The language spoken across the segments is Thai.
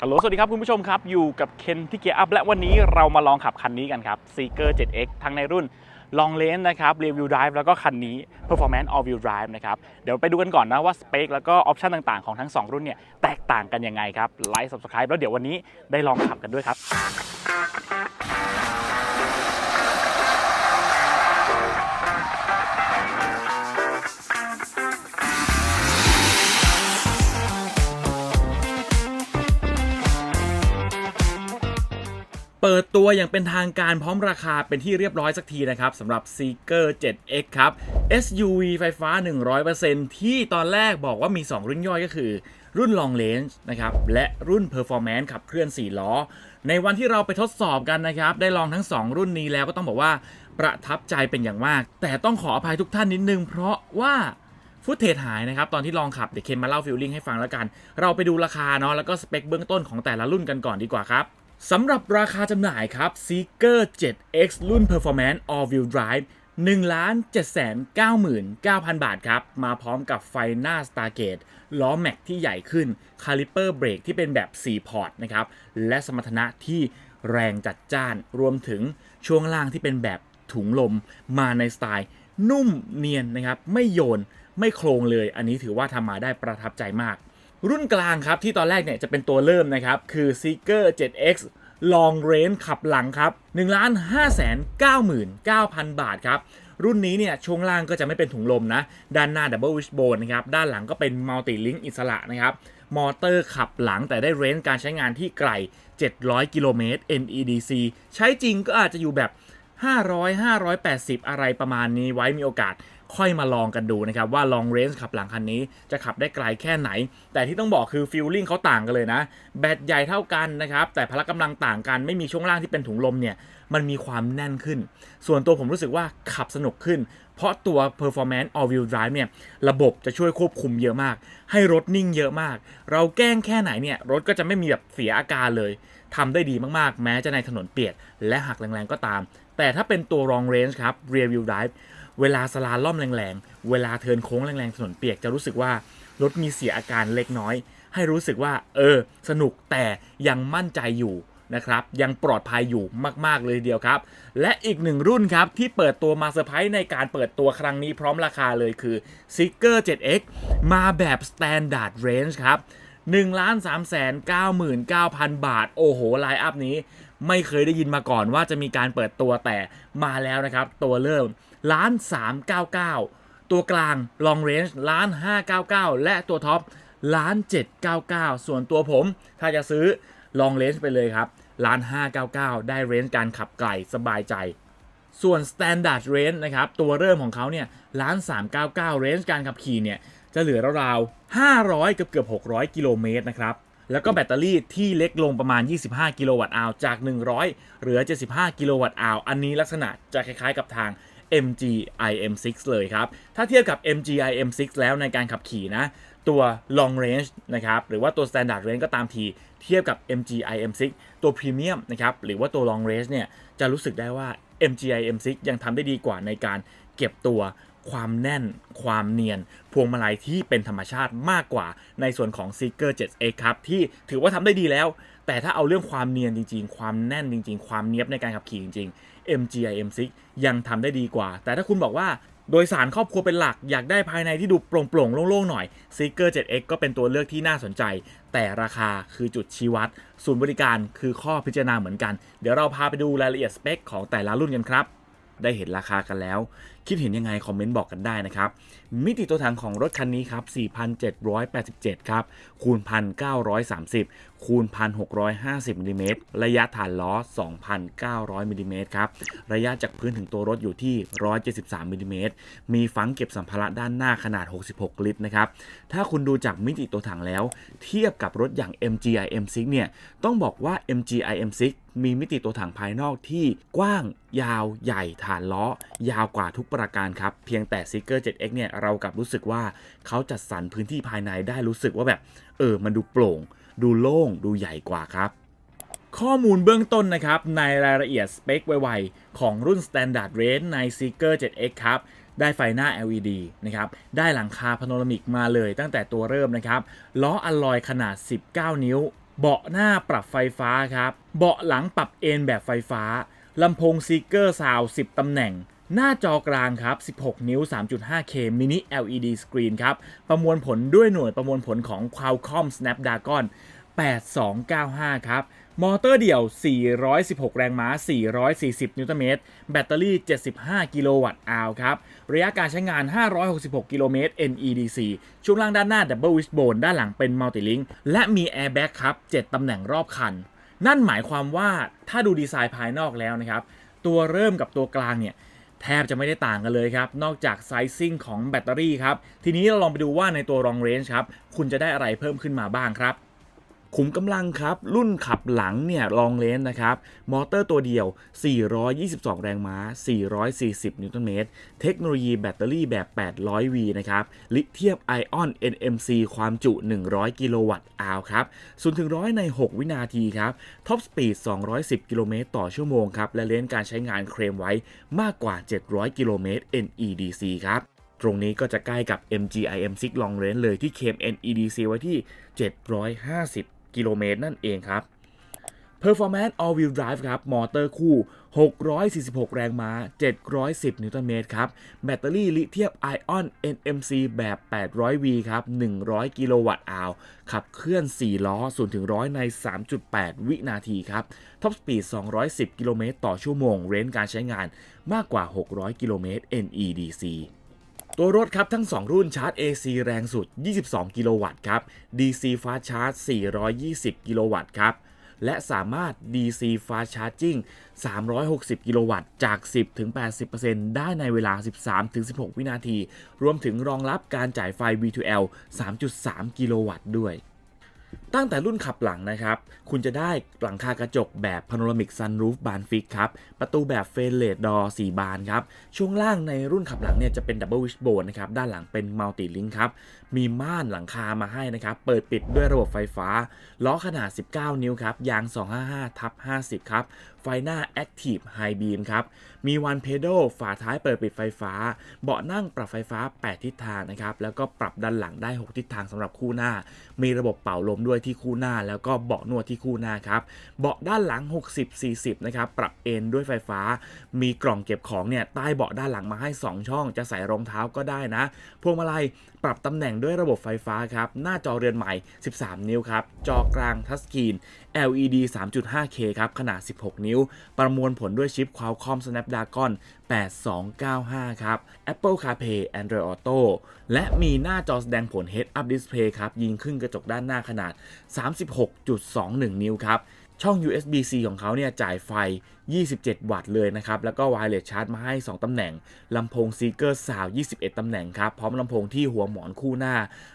ฮัลโหลสวัสดีครับคุณผู้ชมครับ อยู่กับเคนที่เกียร์อัพและวันนี้เรามาลองขับคันนี้กันครับ Seeker 7X ทั้งในรุ่น Long Range นะครับ Rear Wheel Drive แล้วก็คันนี้ Performance All Wheel Drive นะครับ เดี๋ยวไปดูกันก่อนนะว่าสเปคแล้วก็ออปชันต่างๆของทั้ง 2 รุ่นเนี่ย แตกต่างกันยังไงครับไลค์ Subscribe แล้วเดี๋ยววันนี้ได้ลองขับกันด้วยครับ เปิดตัวอย่างเป็นทางการพร้อมราคาเป็นที่เรียบร้อยสักทีนะครับสำหรับ Seeker 7X ครับ SUV ไฟฟ้า 100%ที่ตอนแรกบอกว่ามี 2 รุ่นย่อยก็คือ รุ่น Long Range นะครับและรุ่น Performance ขับเคลื่อน 4 ล้อ ในวันที่เราไปทดสอบกันนะครับ ได้ลองทั้ง 2 รุ่นนี้แล้วก็ต้องบอกว่าประทับใจเป็นอย่างมาก แต่ต้องขออภัยทุกท่านนิดนึง เพราะว่าฟุตเทจหายนะครับ ตอนที่ลองขับ เดี๋ยวเคนมาเล่าฟิลลิ่งให้ฟังแล้วกัน เราไปดูราคาเนาะแล้วก็สเปคเบื้องต้นของแต่ละรุ่นกันก่อนดีกว่าครับ สำหรับราคาจำหน่ายครับ Seeker 7X รุ่น Performance All Wheel Drive 1 7 9 9 0 0 0 บาทครับ มาพร้อมกับไฟหน้า Stargate ล้อแม็กที่ใหญ่ขึ้น คาลิเปอร์เบรกที่เป็นแบบ 4 พอร์ตนะครับ และสมรรถนะที่แรงจัดจ้าน รวมถึงช่วงล่างที่เป็นแบบถุงลมมาในสไตล์ นุ่มเนียนนะครับ ไม่โยน ไม่โครงเลย อันนี้ถือว่าทำมาได้ประทับใจมาก รุ่นกลางครับที่ตอนแรกเนี่ยจะเป็นตัวเริ่มนะครับ คือ Seeker 7X Long Range ขับหลังครับ 1 5 9 9 9 0 0 0 บาทครับ รุ่นนี้เนี่ยช่วงล่างก็จะไม่เป็นถุงลมนะ ด้านหน้า Double Wishbone นะครับ ด้านหลังก็เป็น Multi Link อิสระนะครับ มอเตอร์ขับหลังแต่ได้เรนจ์การใช้งานที่ไกล 700 กิโลเมตร NEDC ใช้จริงก็อาจจะอยู่แบบ 500 580 อะไรประมาณนี้ไว้มีโอกาส ค่อยมาลองกันดูนะครับว่า long range ขับหลังคันนี้จะขับได้ไกลแค่ไหน แต่ที่ต้องบอกคือฟิลลิ่งเขาต่างกันเลยนะ แบตใหญ่เท่ากันนะครับแต่พละกำลังต่างกันไม่มีช่วงล่างที่เป็นถุงลมเนี่ยมันมีความแน่นขึ้น ส่วนตัวผมรู้สึกว่าขับสนุกขึ้น เพราะตัว performance all wheel drive เนี่ย ระบบจะช่วยควบคุมเยอะมาก ให้รถนิ่งเยอะมาก เราแกล้งแค่ไหนเนี่ย รถก็จะไม่มีแบบเสียอาการเลย ทำได้ดีมากๆ แม้จะในถนนเปียก และหักแรงๆ ก็ตาม แต่ถ้าเป็นตัว long range ครับ rear wheel drive เวลาสลาล่อมแรงๆ เวลาเทินโค้งแรงๆถนนเปียกจะรู้สึกว่ารถมีเสียอาการเล็กน้อย ให้รู้สึกว่า เออ สนุกแต่ยังมั่นใจอยู่นะครับยังปลอดภัยอยู่มาก ๆ เลยเดียวครับ และอีกหนึ่งรุ่นครับ ที่เปิดตัวมาเซอร์ไพรส์ในการเปิดตัวครั้งนี้พร้อมราคาเลยคือ Seeker 7X มาแบบ Standard Range ครับ1 3 9 9 0 0 0 บาท โอ้โห ไลน์อัพนี้ ไม่เคยได้ยินมาก่อนว่าจะมีการเปิดตัวแต่มาแล้วนะครับ ตัวเริ่ม ล้าน 399 ตัวกลาง long range ล้าน 599 และตัวท็อปล้าน799 ส่วนตัวผม ถ้าจะซื้อ long range ไปเลยครับล้าน 599 ได้เรนจ์การขับไกลสบายใจ ส่วน Standard Range นะครับ ตัวเริ่มของเขาเนี่ยล้าน399 เรนจ์การขับขี่เนี่ยจะเหลือราวๆ 500 เกือบเกือบ 600 กิโลเมตรนะครับ แล้วก็แบตเตอรี่ที่เล็กลงประมาณ 25 กิโลวัตต์อาวจาก 100 เหลือ 75 กิโลวัตต์อาว อันนี้ลักษณะจะคล้ายๆกับทาง MG IM6 เลยครับ ถ้าเทียบกับ MG IM6 แล้วในการขับขี่นะตัว long range นะครับ หรือว่าตัว standard range ก็ตามที เทียบกับ MG IM6 ตัว premium นะครับ หรือว่าตัว long range เนี่ย จะรู้สึกได้ว่า MG IM6 ยังทำได้ดีกว่าในการเก็บตัวความแน่น ความเนียน พวงมาลัยที่เป็นธรรมชาติมากกว่าในส่วนของ Seeker 7X ครับ ที่ถือว่าทำได้ดีแล้ว แต่ถ้าเอาเรื่องความเนียนจริง ๆ ความแน่นจริง ๆ ความเนี้ยบในการขับขี่จริงๆ MGI M6 ยังทำได้ดีกว่า แต่ถ้าคุณบอกว่าโดยสารครอบครัวเป็นหลักอยากได้ภายในที่ดูโปร่งๆโล่งๆหน่อย Seeker 7X ก็เป็นตัวเลือกที่น่าสนใจ แต่ราคาคือจุดชี้วัด ศูนย์บริการคือข้อพิจารณาเหมือนกัน เดี๋ยวเราพาไปดูรายละเอียดสเปคของแต่ละรุ่นกันครับ ได้เห็นราคากันแล้วคิดเห็นยังไง คอมเมนต์บอกกันได้นะครับ มิติตัวถังของรถคันนี้ครับ 4,787 ครับ คูณ 1,930 คูณ 1,650มิลลิเมตรระยะฐานล้อ 2,900มิลลิเมตรครับ ระยะจากพื้นถึงตัวรถอยู่ที่ 173มิลลิเมตรมีฝังเก็บสัมภาระด้านหน้าขนาด 66 ลิตรนะครับ ถ้าคุณดูจากมิติตัวถังแล้ว เทียบกับรถอย่าง MG IM6 เนี่ย ต้องบอกว่า MG IM6 มีมิติตัวถังภายนอกที่กว้างยาวใหญ่ฐานล้อ ยาวกว่าทุกประการครับ เพียงแต่ Seeker 7X เนี่ยเรากลับรู้สึกว่าเขาจัดสรรพื้นที่ภายในได้รู้สึกว่าแบบ เออ มันดูโปร่ง ดูโล่ง ดูใหญ่กว่าครับข้อมูลเบื้องต้นนะครับ ในรายละเอียดสเปคไวๆของรุ่น Standard Range ใน Seeker 7X ครับ ได้ไฟหน้า LED นะครับ ได้หลังคาพาโนรามิกมาเลยตั้งแต่ตัวเริ่มนะครับ ล้ออลลอยขนาด 19 นิ้ว เบาะหน้าปรับไฟฟ้าครับ เบาะหลังปรับเอนแบบไฟฟ้า ลำโพงซีเกอร์ซาว10 ตำแหน่ง หน้าจอกลางครับ 16 นิ้ว 3.5K mini LED screen ครับ ประมวลผลด้วยหน่วยประมวลผลของ Qualcomm Snapdragon 8295 ครับ มอเตอร์เดี่ยว 416 แรงม้า 440 นิวตันเมตร แบตเตอรี่ 75 กิโลวัตต์อาวครับ ระยะการใช้งาน 566 กิโลเมตร NEDC ช่วงล่างด้านหน้า Double Wishbone ด้านหลังเป็น Multilink และมี Airbag ครับ 7 ตำแหน่งรอบคัน นั่นหมายความว่าถ้าดูดีไซน์ภายนอกแล้วนะครับ ตัวเริ่มกับตัวกลางเนี่ย แทบจะไม่ได้ต่างกันเลยครับ นอกจากไซซิ่งของแบตเตอรี่ครับ ทีนี้เราลองไปดูว่าในตัว Long Range ครับ คุณจะได้อะไรเพิ่มขึ้นมาบ้างครับ ขุมกำลังครับ รุ่นขับหลังเนี่ยลองเลนนะครับ มอเตอร์ตัวเดียว 422 แรงม้า 440 นิวตันเมตร เทคโนโลยีแบตเตอรี่แบบ 800V นะครับ ลิเธียมไอออน NMC ความจุ 100 กิโลวัตต์อาวครับ0ถึง100ใน 6 วินาทีครับ ท็อปสปีด 210 กิโลเมตรต่อชั่วโมงครับ และเลนการใช้งานเคลมไว้มากกว่า 700 กิโลเมตร NEDC ครับตรงนี้ก็จะใกล้กับ MG IM6 Long Range เลยที่เคลม NEDC ไว้ที่ 750 กิโลเมตรนั่นเองครับ Performance All Wheel Drive ครับ มอเตอร์คู่ 646 แรงม้า 710 นิวตันเมตรครับ แบตเตอรี่ลิเธียมไอออน NMC แบบ 800V ครับ 100 กิโลวัตต์อาว ขับเคลื่อน 4 ล้อ 0 ถึง 100 ใน 3.8 วินาทีครับ ท็อปสปีด 210 กิโลเมตรต่อชั่วโมง เรนจ์การใช้งานมากกว่า 600 กิโลเมตร NEDC ตัวรถครับทั้ง 2 รุ่นชาร์จ AC แรงสุด 22 กิโลวัตต์ครับ DC Fast Charge 420 กิโลวัตต์ครับ และสามารถ DC Fast Charging 360 กิโลวัตต์ จาก 10ถึง80%ได้ในเวลา 13ถึง16 วินาที รวมถึงรองรับการจ่ายไฟ V2L 3.3 กิโลวัตต์ด้วย ตั้งแต่รุ่นขับหลังนะครับ คุณจะได้หลังคากระจกแบบพาโนรามิกซันรูฟบานฟิกครับ ประตูแบบเฟรนเลดดอร์4บานครับ ช่วงล่างในรุ่นขับหลังเนี่ยจะเป็นดับเบิลวิชโบนนะครับ ด้านหลังเป็นมัลติลิงครับ มีม่านหลังคามาให้นะครับ เปิดปิดด้วยระบบไฟฟ้า ล้อขนาด 19 นิ้วครับ ยาง 255ทับ50 ครับ ไฟหน้า Active High Beam ครับ มีวันเพดฝาท้ายเปิดปิดไฟฟ้า เบาะนั่งปรับไฟฟ้า 8 ทิศทางนะครับ แล้วก็ปรับด้านหลังได้ 6 ทิศทางสำหรับคู่หน้า มีระบบเป่าลมด้วยที่คู่หน้า แล้วก็เบาะนวดที่คู่หน้าครับเบาะด้านหลัง 60-40นะครับปรับเอนด้วยไฟฟ้า มีกล่องเก็บของเนี่ยใต้เบาะด้านหลังมาให้ 2 ช่องจะใส่รองเท้าก็ได้นะพวงมาลัย ปรับตำแหน่งด้วยระบบไฟฟ้าครับ หน้าจอเรือนใหม่ 13 นิ้วครับ จอกลางทัชสกรีน LED 3.5K ครับ ขนาด 16 นิ้ว ประมวลผลด้วยชิป Qualcomm Snapdragon 8295 ครับ Apple CarPlay Android Auto และมีหน้าจอแสดงผล Head Up Display ครับ ยิงขึ้นกระจกด้านหน้าขนาด 36.21 นิ้วครับ ช่อง USB-C ของเขาเนี่ยจ่ายไฟ 27 วัตต์เลยนะครับ แล้วก็ Wireless Charge มาให้ 2 ตำแหน่ง ลำโพง Seeker Sound 21 ตำแหน่งครับ พร้อมลำโพงที่หัวหมอนคู่หน้า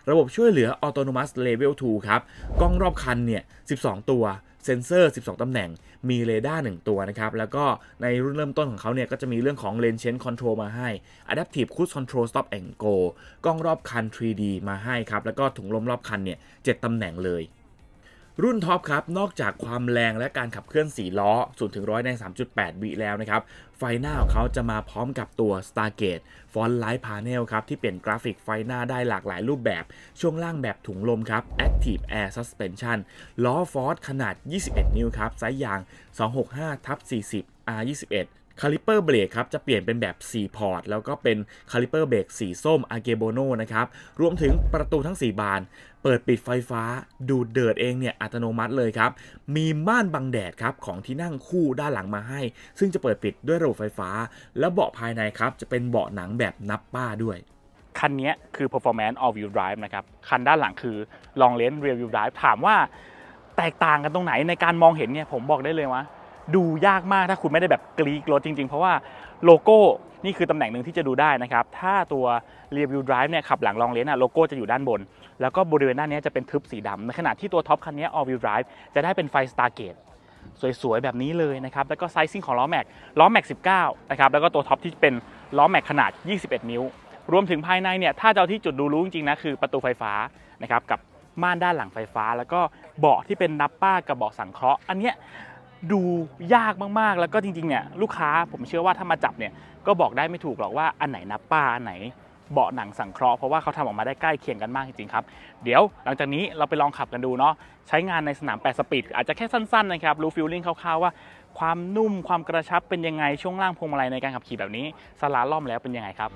ระบบช่วยเหลือ Autonomous Level 2 ครับ กล้องรอบคันเนี่ย 12 ตัวเซนเซอร์ 12 ตำแหน่ง มีเรดาร์ 1 ตัวนะครับ แล้วก็ในรุ่นเริ่มต้นของเขาเนี่ย ก็จะมีเรื่องของ Lane Change Control มาให้ Adaptive Cruise Control Stop and Go กล้องรอบคัน 3D มาให้ครับ แล้วก็ถุงลมรอบคันเนี่ย 7 ตำแหน่งเลย รุ่นท็อปครับ นอกจากความแรงและการขับเคลื่อน 4 ล้อ0ถึง100ใน 3.8 วิแล้วนะครับ ไฟหน้าของเขาจะมาพร้อมกับตัว Stargate Font Light Panel ครับ ที่เปลี่ยนกราฟิกไฟหน้าได้หลากหลายรูปแบบ ช่วงล่างแบบถุงลมครับ Active Air Suspension ล้อฟอร์ดขนาด 21 นิ้วครับไซส์ยาง 265ทับ40 R21 คาลิเปอร์เบรกครับจะเปลี่ยนเป็นแบบ 4 พอร์ต แล้วก็เป็นคาลิเปอร์เบรกสีส้มอาเกโบโนนะครับ รวมถึงประตูทั้ง 4 บาน เปิดปิดไฟฟ้า ดูดเดือดเองเนี่ย อัตโนมัติเลยครับ มีม่านบังแดดครับ ของที่นั่งคู่ด้านหลังมาให้ ซึ่งจะเปิดปิดด้วยระบบไฟฟ้า และเบาะภายในครับ จะเป็นเบาะหนังแบบนับป้าด้วยคันนี้คือ performance all wheel drive นะครับ คันด้านหลังคือ long range rear wheel drive ถามว่าแตกต่างกันตรงไหนในการมองเห็นเนี่ยผมบอกได้เลยว่า ดูยากมากถ้าคุณไม่ได้แบบกรีกรถจริง ๆ เพราะว่าโลโก้นี่คือตำแหน่งหนึ่งที่จะดูได้นะครับ ถ้าตัว rear wheel drive เนี่ยขับหลัง long range อะโลโก้จะอยู่ด้านบน แล้วก็บริเวณด้านนี้จะเป็นทึบสีดำในขณะที่ตัวท็อปคันนี้ all wheel drive จะได้เป็นไฟ Stargate สวยๆ แบบนี้เลยนะครับ แล้วก็ไซซิ่งของล้อแม็ก ล้อแม็ก 19 นะครับ แล้วก็ตัวท็อปที่เป็นล้อแม็กขนาด 21 นิ้ว รวมถึงภายในเนี่ย ถ้าจะเอาที่จุดดูรู้จริงๆนะคือประตูไฟฟ้านะครับ กับม่านด้านหลังไฟฟ้า แล้วก็เบาะที่เป็นนับป้ากับเบาะสังเคราะห์ อันเนี้ย ดูยากมากๆ แล้วก็จริงๆเนี่ยลูกค้าผมเชื่อว่าถ้ามาจับเนี่ยก็บอกได้ไม่ถูกหรอกว่าอันไหนนับป้าอันไหนเบาะหนังสังเคราะห์เพราะว่าเขาทำออกมาได้ใกล้เคียงกันมากจริงๆครับ เดี๋ยวหลังจากนี้เราไปลองขับกันดูเนาะใช้งานในสนาม8สปีดอาจจะแค่สั้นๆนะครับรู้ฟิลลิ่งคร่าวๆว่า ความนุ่มความกระชับเป็นยังไงช่วงล่างพวงมาลัยในการขับขี่แบบนี้สลาล่อมแล้วเป็นยังไงครับ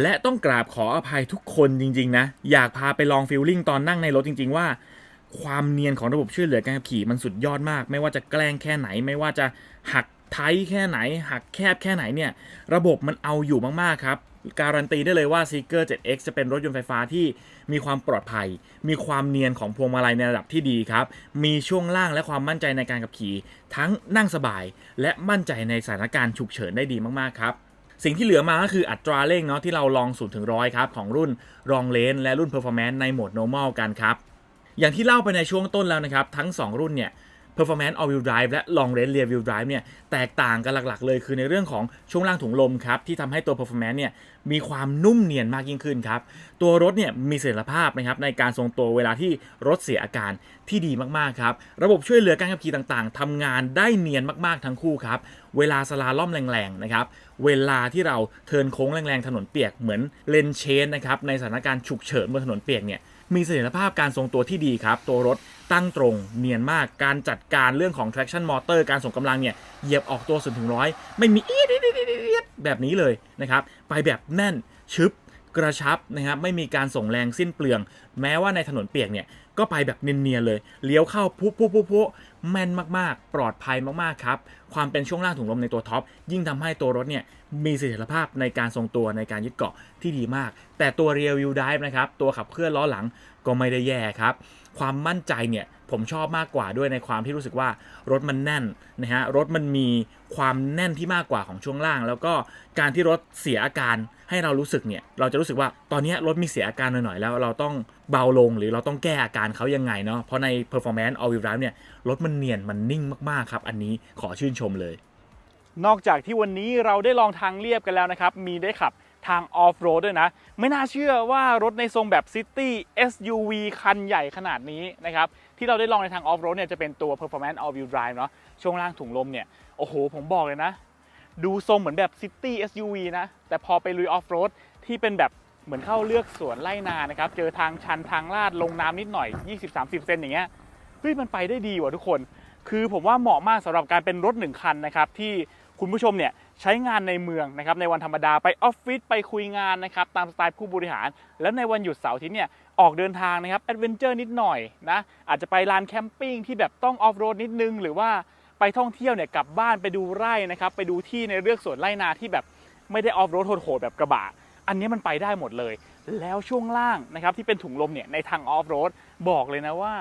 และต้องกราบขออภัยทุกคนจริง ๆ นะ อยากพาไปลองฟิลลิ่งตอนนั่งในรถจริง ๆ ว่า ความเนียนของระบบช่วยเหลือการขับขี่มันสุดยอดมาก ไม่ว่าจะแกล้งแค่ไหน ไม่ว่าจะหักไทยแค่ไหน หักแคบแค่ไหนเนี่ย ระบบมันเอาอยู่มากๆครับ การันตีได้เลยว่า Seeker 7X จะเป็นรถยนต์ไฟฟ้าที่มีความปลอดภัย มีความเนียนของพวงมาลัยในระดับที่ดีครับ มีช่วงล่างและความมั่นใจในการขับขี่ ทั้งนั่งสบาย และมั่นใจในสถานการณ์ฉุกเฉินได้ดีมากๆครับ สิ่งที่เหลือมาก็คืออัตราเร่งเนาะที่เราลอง0ถึงร้อยครับของรุ่นรองเลนและรุ่น Performance ในโหมด normal กันครับอย่างที่เล่าไปในช่วงต้นแล้วนะครับทั้ง 2 รุ่นเนี่ย Performance All Wheel Drive และ Long Range Rear Wheel Drive เนี่ยแตกต่างกันหลักๆ เลยคือในเรื่องของช่วงล่างถุงลมครับที่ทำให้ตัว Performance เนี่ยมีความนุ่มเนียนมากยิ่งขึ้นครับ ตัวรถเนี่ยมีเสถียรภาพนะครับในการทรงตัวเวลาที่รถเสียอาการที่ดีมากๆครับ ระบบช่วยเหลือการขับขี่ต่างๆทำงานได้เนียนมากๆทั้งคู่ครับ เวลาสลาล่อมแรงๆนะครับเวลาที่เราเทินโค้งแรงๆถนนเปียกเหมือนเลนเชนนะครับในสถานการณ์ฉุกเฉินบนถนนเปียกเนี่ยมีเสถียรภาพการทรงตัวที่ดีครับ ตัวรถ ตั้งตรงเนียนมากการจัดการเรื่องของ traction motor การส่งกำลังเนี่ยเหยียบออกตัวสุดถึงร้อยไม่มีอีดอีดอีดอีดแบบนี้เลยนะครับไปแบบแน่นชึบกระชับนะครับไม่มีการส่งแรงสิ้นเปลือง แม้ว่าในถนนเปียกเนี่ยก็ไปแบบเนียนๆเลย เลี้ยวเข้าปุ๊บปุ๊บปุ๊บปุ๊บแม่นมากๆ ปลอดภัยมากๆครับ ความเป็นช่วงล่างถุงลมในตัวท็อป ยิ่งทำให้ตัวรถเนี่ยมีเสถียรภาพในการทรงตัวในการยึดเกาะที่ดีมาก แต่ตัว Rear Wheel Drive นะครับ ตัวขับเคลื่อนล้อหลังก็ไม่ได้แย่ครับ ความมั่นใจเนี่ยผมชอบมากกว่าด้วยในความที่รู้สึกว่ารถมันแน่นนะฮะรถมันมีความแน่นที่มากกว่าของช่วงล่าง แล้วก็การที่รถเสียอาการให้เรารู้สึกเนี่ยเราจะรู้สึกว่าตอนนี้รถมีเสียอาการหน่อยๆแล้ว เราต้องเบาลงหรือเราต้องแก้อาการเขายังไงเนาะเพราะใน performance all wheel drive เนี่ยรถมันเนียนมันนิ่งมากๆครับอันนี้ขอชื่นชมเลย นอกจากที่วันนี้เราได้ลองทางเรียบกันแล้วนะครับมีได้ขับ ทางออฟโรดด้วยนะ ไม่น่าเชื่อว่ารถในทรงแบบซิตี้ SUV คันใหญ่ขนาดนี้นะครับ ที่เราได้ลองในทางออฟโรดเนี่ยจะเป็นตัว Performance All Wheel Drive เนาะช่วงล่างถุงลมเนี่ย โอ้โห ผมบอกเลยนะ ดูทรงเหมือนแบบซิตี้ SUV นะ แต่พอไปลุยออฟโรดที่เป็นแบบเหมือนเข้าเลือกสวนไล่นานะครับ เจอทางชันทางลาดลงน้ำนิดหน่อย 20-30 เซนอย่างเงี้ยเฮ้ยมันไปได้ดีว่ะทุกคน คือผมว่าเหมาะมากสำหรับการเป็นรถหนึ่งคันนะครับที่คุณผู้ชมเนี่ย ใช้งานในเมืองนะครับในวันธรรมดาไปออฟฟิศไปคุยงานนะครับตามสไตล์ผู้บริหาร แล้วในวันหยุดเสาร์ทิตย์เนี่ยออกเดินทางนะครับแอดเวนเจอร์นิดหน่อยนะอาจจะไปลานแคมปิ้งที่แบบต้องออฟโรดนิดนึง หรือว่าไปท่องเที่ยวเนี่ยกลับบ้านไปดูไร่นะครับไปดูที่ในเรือกสวนไร่นาที่แบบไม่ได้ออฟโรดโหดๆแบบกระบะอันนี้มันไปได้หมดเลย แล้วช่วงล่างนะครับที่เป็นถุงลมเนี่ยในทางออฟโรดบอกเลยนะว่า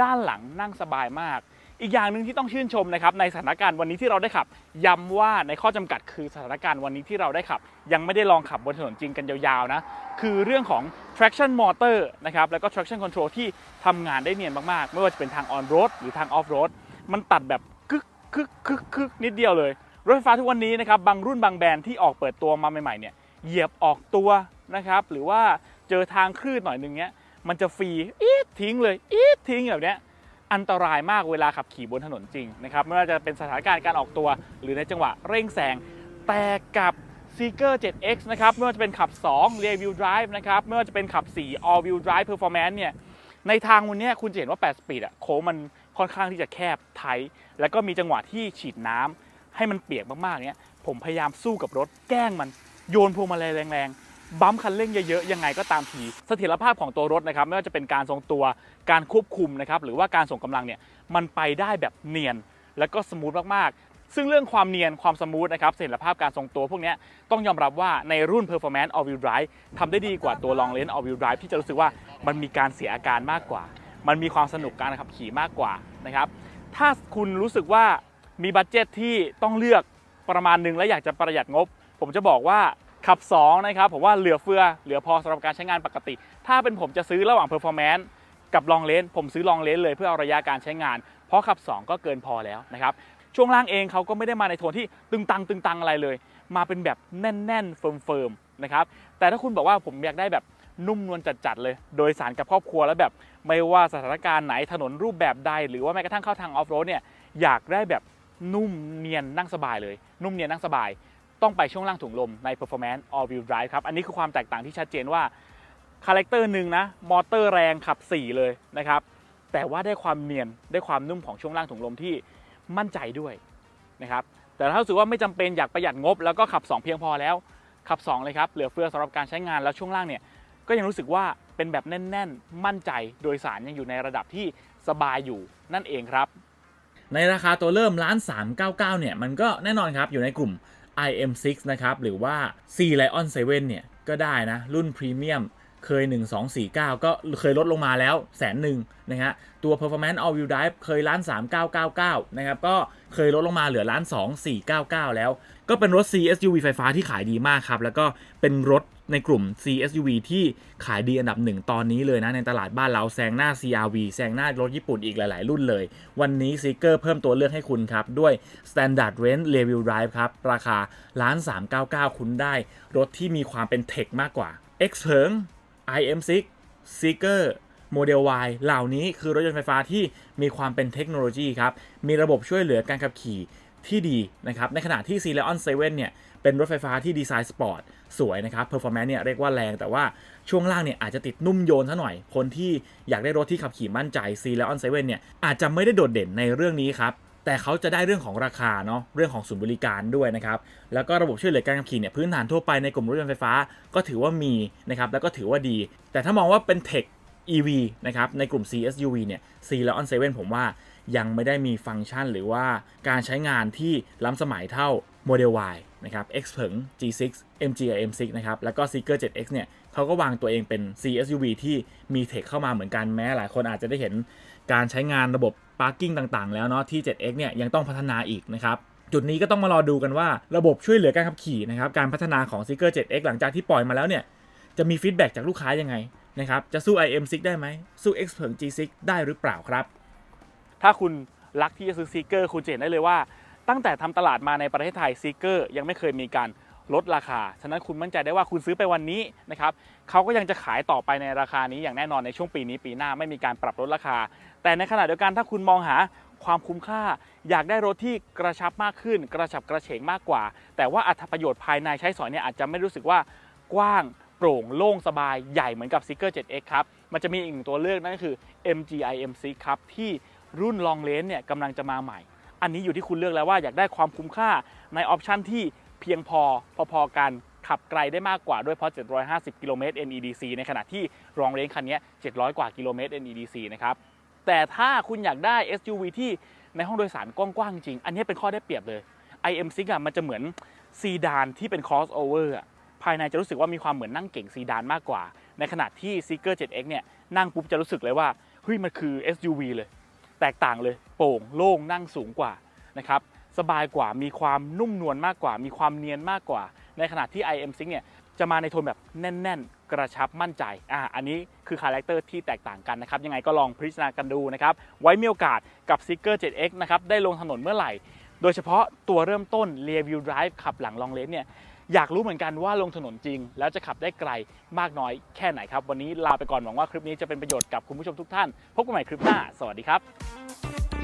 ด้านหลังนั่งสบายมาก อีกอย่างหนึ่งที่ต้องชื่นชมนะครับในสถานการณ์วันนี้ที่เราได้ขับ ย้ำว่าในข้อจำกัดคือสถานการณ์วันนี้ที่เราได้ขับ ยังไม่ได้ลองขับบนถนนจริงกันยาวๆนะคือเรื่องของ traction motor นะครับแล้วก็ traction control ที่ทำงานได้เนียนมากๆ ไม่ว่าจะเป็นทาง on road หรือทาง off road มันตัดแบบกึกกึกกึกกึกนิดเดียวเลย รถไฟฟ้าทุกวันนี้นะครับบางรุ่นบางแบรนด์ที่ออกเปิดตัวมาใหม่ๆเนี่ยเหยียบออกตัวนะครับหรือว่าเจอทางคลื่นหน่อยนึงเนี้ยมันจะฟรีอีดทิ้งเลยอีดทิ้งแบบเนี้ย อันตรายมากเวลาขับขี่บนถนนจริงนะครับไม่ว่าจะเป็นสถานการณ์การออกตัว หรือในจังหวะเร่งแซงแต่กับ Seeker 7X นะครับไม่ว่าจะเป็นขับ 2 Rear Wheel Drive นะครับไม่ว่าจะเป็นขับ 4 All Wheel Drive Performance เนี่ยในทางวันนี้คุณจะเห็นว่า 8 สปีดอะโค้งมันค่อนข้างที่จะแคบไทท์แล้วก็มีจังหวะที่ฉีดน้ำให้มันเปียกมากๆเนี่ยผมพยายามสู้กับรถแกล้งมันโยนพวงมาลัยแรงๆ บัมคันเร่งเยอะๆยังไงก็ตามทีเสถียรภาพของตัวรถนะครับไม่ว่าจะเป็นการทรงตัวการควบคุมนะครับหรือว่าการส่งกำลังเนี่ยมันไปได้แบบเนียน แล้วก็สมูทมากๆ ซึ่งเรื่องความเนียนความสมูทนะครับเสถียรภาพการทรงตัวพวกเนี้ยต้องยอมรับว่าในรุ่น performance all wheel drive ทำได้ดีกว่าตัว long range all wheel drive ที่จะรู้สึกว่ามันมีการเสียอาการมากกว่า มันมีความสนุกการขับขี่มากกว่านะครับถ้าคุณรู้สึกว่ามีบัตเจตที่ต้องเลือกประมาณหนึ่งและอยากจะประหยัดงบ ผมจะบอกว่า ขับ2นะครับผมว่าเหลือเฟือเหลือพอสำหรับการใช้งานปกติ ถ้าเป็นผมจะซื้อระหว่าง Performance กับลองเลนผมซื้อลองเลนเลยเพื่อเอาระยะการใช้งาน เพราะขับ 2 ก็เกินพอแล้วนะครับช่วงล่างเองเขาก็ไม่ได้มาในโทนที่ตึงตังตึงตังอะไรเลย มาเป็นแบบแน่น ๆ เฟิร์มๆนะครับแต่ถ้าคุณบอกว่าผมอยากได้แบบนุ่มนวลจัดๆเลย โดยสารกับครอบครัวแล้วแบบ ไม่ว่าสถานการณ์ไหนถนนรูปแบบใด หรือว่าแม้กระทั่งเข้าทางออฟโรดเนี่ยอยากได้แบบนุ่มเนียนนั่งสบายเลย นุ่มเนียนนั่งสบาย ต้องไปช่วงล่างถุงลมใน Performance All Wheel Drive ครับ อันนี้คือความแตกต่างที่ชัดเจนว่าคาแรคเตอร์หนึ่งนะ มอเตอร์แรงขับ 4 เลยนะครับ แต่ว่าได้ความเนียน ได้ความนุ่มของช่วงล่างถุงลมที่มั่นใจด้วยนะครับ แต่ถ้ารู้สึกว่าไม่จำเป็นอยากประหยัดงบ แล้วก็ขับ 2 เพียงพอแล้ว ขับ 2 เลยครับ เหลือเฟือสำหรับการใช้งานแล้วช่วงล่างเนี่ย ก็ยังรู้สึกว่าเป็นแบบแน่น ๆ มั่นใจ โดยสารยังอยู่ในระดับที่สบายอยู่นั่นเองครับ ในราคาตัวเริ่มล้าน399เนี่ย มันก็แน่นอนครับอยู่ในกลุ่ม IM6 นะครับ หรือว่า C Lion 7 เนี่ย ก็ได้นะ รุ่นพรีเมียมเคย 1249 ก็เคยลดลงมาแล้วแสนหนึ่งนะฮะ ตัว Performance All Wheel Drive เคยล้าน3999 นะครับ ก็เคยลดลงมาเหลือล้าน2499 แล้ว ก็เป็นรถ C SUV ไฟฟ้าที่ขายดีมากครับ แล้วก็เป็นรถ ในกลุ่ม C SUV ที่ขายดีอันดับหนึ่งตอนนี้เลยนะ ในตลาดบ้านเราแซงหน้า CRV แซงหน้ารถญี่ปุ่นอีกหลาย ๆ รุ่นเลย วันนี้ซีเกอร์เพิ่มตัวเลือกให้คุณครับ ด้วย Standard Range Rear Wheel Drive ครับ ราคาล้าน399 คุณได้ รถที่มีความเป็นเทคมากกว่า X เพิง IM6 Seeker Model Y เหล่านี้คือรถยนต์ไฟฟ้าที่มีความเป็นเทคโนโลยีครับ มีระบบช่วยเหลือการขับขี่ที่ดีนะครับ ในขณะที่ c l e o n 7เนี่ย เป็นรถไฟฟ้าที่ดีไซน์สปอร์ต สวยนะครับ Performance เนี่ยเรียกว่าแรงแต่ว่าช่วงล่างเนี่ยอาจจะติดนุ่มโยนซะหน่อย คนที่อยากได้รถที่ขับขี่มั่นใจ c l e o n 7เซเว่นเนี่ยอาจจะไม่ได้โดดเด่นในเรื่องนี้ครับแต่เขาจะได้เรื่องของราคาเนาะเรื่องของศูนย์บริการด้วยนะครับแล้วก็ระบบช่วยเหลือการขับขี่เนี่ยพื้นฐานทั่วไปในกลุ่มรถยนต์ไฟฟ้าก็ถือว่ามีนะครับแล้วก็ถือว่าดี แต่ถ้ามองว่าเป็นเทค EV นะครับในกลุ่ม CSUV เนี่ย C และ On 7 ผมว่ายังไม่ได้มีฟังก์ชันหรือว่าการใช้งานที่ล้ำสมัยเท่า Model Y นะครับ X เผิง G6 MG M6 นะครับ แล้วก็ Seeker 7X เนี่ยเขาก็วางตัวเองเป็น CSUV ที่มีเทคเข้ามาเหมือนกันแม้หลายคนอาจจะได้เห็นการใช้งานระบบ Parking ต่างๆ แล้วเนาะที่ 7X เนี่ยยังต้องพัฒนาอีกนะครับจุดนี้ก็ต้องมารอดูกันว่าระบบช่วยเหลือการขับขี่นะครับการพัฒนาของ Seeker 7X หลังจากที่ปล่อยมาแล้วเนี่ยจะมีฟีดแบ็กจากลูกค้ายังไงนะครับจะสู้ IM6 ได้ไหมสู้ X เผิง G6 ได้หรือเปล่าครับ ถ้าคุณรักที่จะซื้อซีเกอร์คุณจะเห็นได้เลยว่า ตั้งแต่ทำตลาดมาในประเทศไทยซีเกอร์ยังไม่เคยมีการลดราคา ฉะนั้นคุณมั่นใจได้ว่าคุณซื้อไปวันนี้นะครับเขาก็ยังจะขายต่อไปในราคานี้อย่างแน่นอนในช่วงปีนี้ปีหน้าไม่มีการปรับลดราคา แต่ในขณะเดียวกันถ้าคุณมองหาความคุ้มค่า อยากได้รถที่กระชับมากขึ้น กระฉับกระเฉงมากกว่า แต่ว่าอัตประโยชน์ภายในใช้สอยเนี่ยอาจจะไม่รู้สึกว่ากว้างโปร่งโล่งสบายใหญ่เหมือนกับ s e e k e r 7X ครับ มันจะมีอีกหนึ่งตัวเลือกนั่นก็คือ MGI M6 ครับที่รุ่น Long Range เนี่ยกำลังจะมาใหม่ อันนี้อยู่ที่คุณเลือกแล้วว่าอยากได้ความคุ้มค่าในออปชันที่เพียงพอพอๆกันขับไกลได้มากกว่าด้วยเพราะ 750 กิโลเมตร NEDC ในขณะที่ Long Range คันนี้ 700 กว่ากิโลเมตร NEDC นะครับ แต่ถ้าคุณอยากได้ SUV ที่ในห้องโดยสารกว้างๆจริง อันนี้เป็นข้อได้เปรียบเลย IM6 อะมันจะเหมือนซีดานที่เป็น crossover อะภายในจะรู้สึกว่ามีความเหมือนนั่งเก่งซีดานมากกว่า ในขณะที่ Seeker 7X เนี่ยนั่งปุ๊บจะรู้สึกเลยว่าเฮ้ยมันคือ SUV เลย แตกต่างเลย โปร่งโล่งนั่งสูงกว่านะครับสบายกว่ามีความนุ่มนวลมากกว่า มีความเนียนมากกว่า ในขณะที่ IM6 เนี่ยจะมาในโทนแบบแน่น ๆ กระชับมั่นใจอ่าอันนี้คือคาแรคเตอร์ที่แตกต่างกันนะครับ ยังไงก็ลองพิจารณากันดูนะครับ ไว้มีโอกาสกับ Seeker 7X นะครับ ได้ลงถนนเมื่อไหร่ โดยเฉพาะตัวเริ่มต้น Rear View Drive ขับหลังลองเลนเนี่ย อยากรู้เหมือนกันว่าลงถนนจริง แล้วจะขับได้ไกลมากน้อยแค่ไหนครับ วันนี้ลาไปก่อนหวังว่าคลิปนี้จะเป็นประโยชน์กับคุณผู้ชมทุกท่าน พบกันใหม่คลิปหน้า สวัสดีครับ